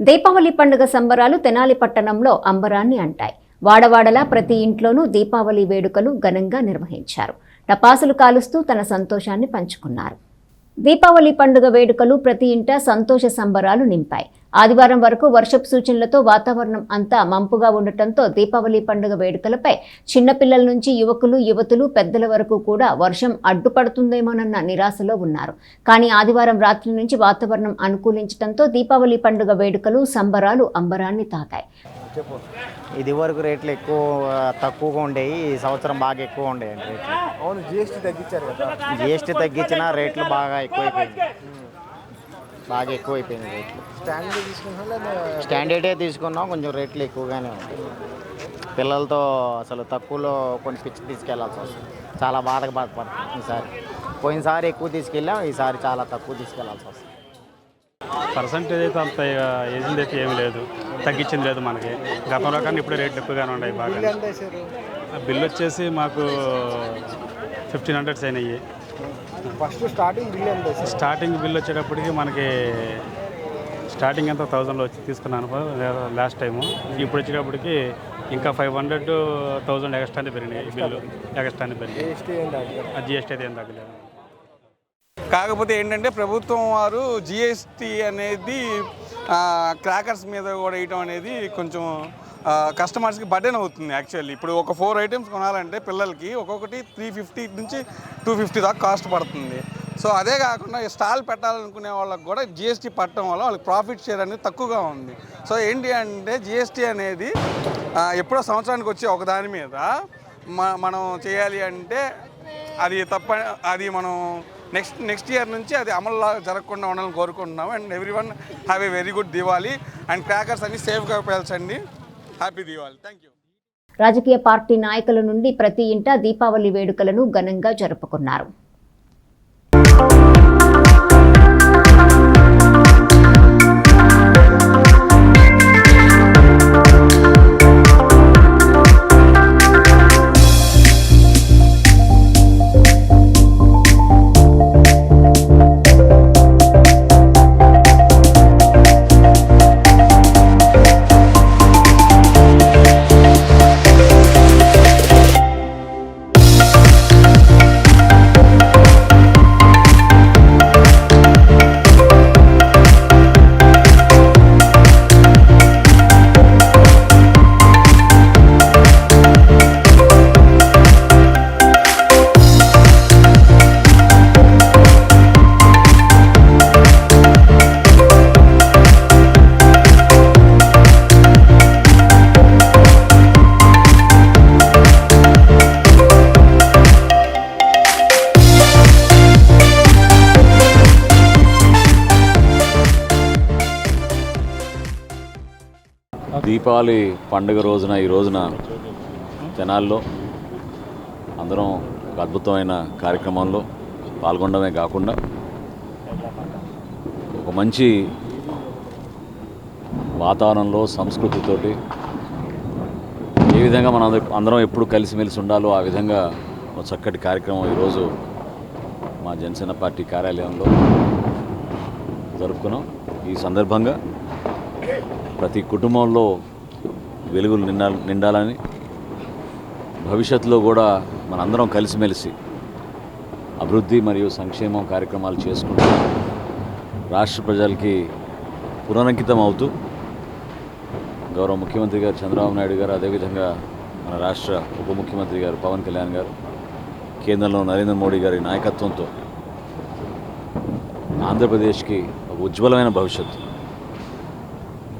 దీపావళి పండుగ సంబరాలు తెనాలి పట్టణంలో అంబరాన్ని అంటాయి. వాడవాడలా ప్రతి ఇంట్లోనూ దీపావళి వేడుకలు ఘనంగా నిర్వహించారు. టపాసులు కాలుస్తూ తన సంతోషాన్ని పంచుకున్నారు. దీపావళి పండుగ వేడుకలు ప్రతి ఇంట సంతోష సంబరాలు నింపాయి. ఆదివారం వరకు వర్షపు సూచనలతో వాతావరణం అంతా మంపుగా ఉండటంతో దీపావళి పండుగ వేడుకలపై చిన్నపిల్లల నుంచి యువకులు యువతులు పెద్దల వరకు కూడా వర్షం అడ్డుపడుతుందేమోనన్న నిరాశలో ఉన్నారు. కానీ ఆదివారం రాత్రి నుంచి వాతావరణం అనుకూలించడంతో దీపావళి పండుగ వేడుకలు సంబరాలు అంబరాన్ని తాకాయి. చెప్పు. ఇది వరకు రేట్లు ఎక్కువ తక్కువగా ఉండేవి ఈ సంవత్సరం బాగా ఎక్కువ ఉండేవి రేట్లు. అవును జిఎస్టీ తగ్గించారు కదా. జిఎస్టీ తగ్గించిన రేట్లు బాగా ఎక్కువైపోయింది బాగా ఎక్కువైపోయింది రేట్లు. స్టాండర్డ్ తీసుకున్నా స్టాండర్డే తీసుకున్నాం కొంచెం రేట్లు ఎక్కువగానే ఉంటాయి పిల్లలతో అసలు తక్కువలో కొన్ని పిచ్చి తీసుకెళ్ళాల్సి వస్తుంది. చాలా బాధగా బాధపడుతుంది ఈసారి. పోయినసారి ఎక్కువ తీసుకెళ్ళాం ఈసారి చాలా తక్కువ తీసుకెళ్ళాల్సి వస్తుంది. పర్సంటేజ్ అయితే అంత ఏజింది అయితే ఏమి లేదు. తగ్గించింది లేదు మనకి. గతంలో కానీ ఇప్పుడు రేట్లు ఎక్కువగానే ఉన్నాయి బాగా. బిల్ వచ్చేసి మాకు ఫిఫ్టీన్ హండ్రెడ్స్ అయినాయి. First starting bill starting bill వచ్చేటప్పటికి మనకి స్టార్టింగ్ ఎంత థౌజండ్లో వచ్చి తీసుకున్నాను లాస్ట్ టైము. ఇప్పుడు వచ్చేటప్పటికి ఇంకా ఫైవ్ హండ్రెడ్ థౌజండ్ ఎక్స్ట్రానే పెరిగినాయి బిల్లు. ఎక్స్ట్రానే పెరిగినాయి. జిఎస్టీ అయితే ఏం తగ్గలేదు. కాకపోతే ఏంటంటే ప్రభుత్వం వారు జిఎస్టీ అనేది క్రాకర్స్ మీద కూడా వేయటం అనేది కొంచెం కస్టమర్స్కి బర్డెన్ అవుతుంది యాక్చువల్లీ ఇప్పుడు ఒక ఫోర్ ఐటమ్స్ కొనాలంటే పిల్లలకి ఒక్కొక్కటి త్రీ ఫిఫ్టీ నుంచి టూ ఫిఫ్టీ దాకా కాస్ట్ పడుతుంది. సో అదే కాకుండా స్టాల్ పెట్టాలనుకునే వాళ్ళకి కూడా జిఎస్టీ పట్టడం వల్ల వాళ్ళకి ప్రాఫిట్ షేర్ అనేది తక్కువగా ఉంది. సో ఏంటి అంటే జిఎస్టీ అనేది ఎప్పుడో సంవత్సరానికి వచ్చి ఒక దాని మీద మ- మనం చేయాలి అంటే అది తప్ప అది మనం నెక్స్ట్ నెక్స్ట్ ఇయర్ నుంచి అది అమలులా జరగకుండా ఉండాలని కోరుకుంటున్నాము. And every one have a very good Diwali and crackers అన్ని సేఫ్గా పేల్చండి. హ్యాపీ దివాళీ థ్యాంక్ యూ రాజకీయ పార్టీ నాయకుల నుండి ప్రతి ఇంట దీపావళి వేడుకలను ఘనంగా జరుపుకున్నారు. దీపావళి పండుగ రోజున ఈ రోజున జనాల్లో అందరం ఒక అద్భుతమైన కార్యక్రమంలో పాల్గొనడమే కాకుండా ఒక మంచి వాతావరణంలో సంస్కృతితోటి ఏ విధంగా మనం అందరం- అందరం ఎప్పుడు కలిసిమెలిసి ఉండాలో ఆ విధంగా ఒక చక్కటి కార్యక్రమం ఈరోజు మా జనసేన పార్టీ కార్యాలయంలో జరుపుకున్నాం. ఈ సందర్భంగా ప్రతి కుటుంబంలో వెలుగులు నిండా నిండాలని భవిష్యత్తులో కూడా మనందరం కలిసిమెలిసి అభివృద్ధి మరియు సంక్షేమం కార్యక్రమాలు చేసుకుంటూ రాష్ట్ర ప్రజలకి పునరంకితం అవుతూ గౌరవ ముఖ్యమంత్రి గారు చంద్రబాబు నాయుడు గారు అదేవిధంగా మన రాష్ట్ర ఉప ముఖ్యమంత్రి గారు పవన్ కళ్యాణ్ గారు కేంద్రంలో నరేంద్ర మోడీ గారి నాయకత్వంతో ఆంధ్రప్రదేశ్కి ఒక ఉజ్వలమైన భవిష్యత్తు.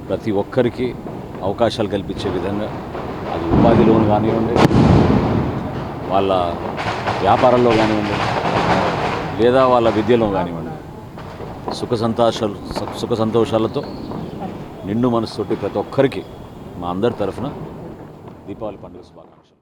ప్రతి ఒక్కరికి అవకాశాలు కల్పించే విధంగా అది ఉపాధి లోన్ కానివ్వండి వాళ్ళ వ్యాపారంలో కానివ్వండి లేదా వాళ్ళ విద్యలో కానివ్వండి సుఖ సంతోషాలు సుఖ సంతోషాలతో నిండు మనసుతోటి ప్రతి ఒక్కరికి మా అందరి తరఫున దీపావళి పండుగ శుభాకాంక్షలు.